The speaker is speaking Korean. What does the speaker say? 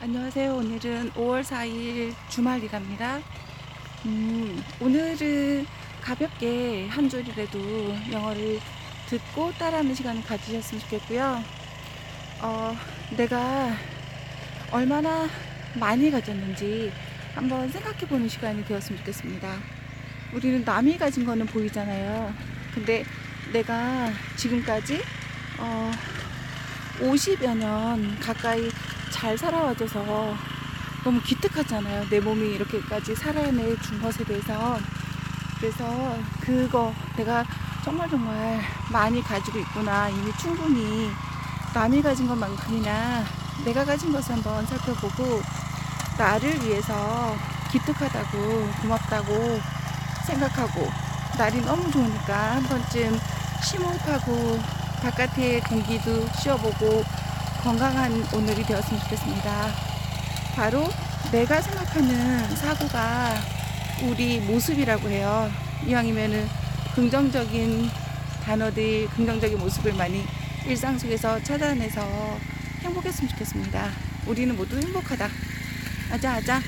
안녕하세요. 오늘은 5월 4일 주말이랍니다. 음, 오늘은 가볍게 한 줄이라도 영어를 듣고 따라하는 시간을 가지셨으면 좋겠고요. 어, 내가 얼마나 많이 가졌는지 한번 생각해 보는 시간이 되었으면 좋겠습니다. 우리는 남이 가진 거는 보이잖아요. 근데 내가 지금까지 어, 50여 년 가까이 잘 살아와줘서 너무 기특하잖아요. 내 몸이 이렇게까지 살아내 준 것에 대해서. 그래서 그거 내가 정말 정말 많이 가지고 있구나. 이미 충분히 남이 가진 것만큼이나 내가 가진 것을 한번 살펴보고 나를 위해서 기특하다고 고맙다고 생각하고 날이 너무 좋으니까 한 번쯤 심호흡하고 바깥의 공기도 쉬어보고 건강한 오늘이 되었으면 좋겠습니다. 바로 내가 생각하는 사고가 우리 모습이라고 해요. 이왕이면은 긍정적인 단어들, 긍정적인 모습을 많이 일상 속에서 찾아내서 행복했으면 좋겠습니다. 우리는 모두 행복하다. 아자, 아자.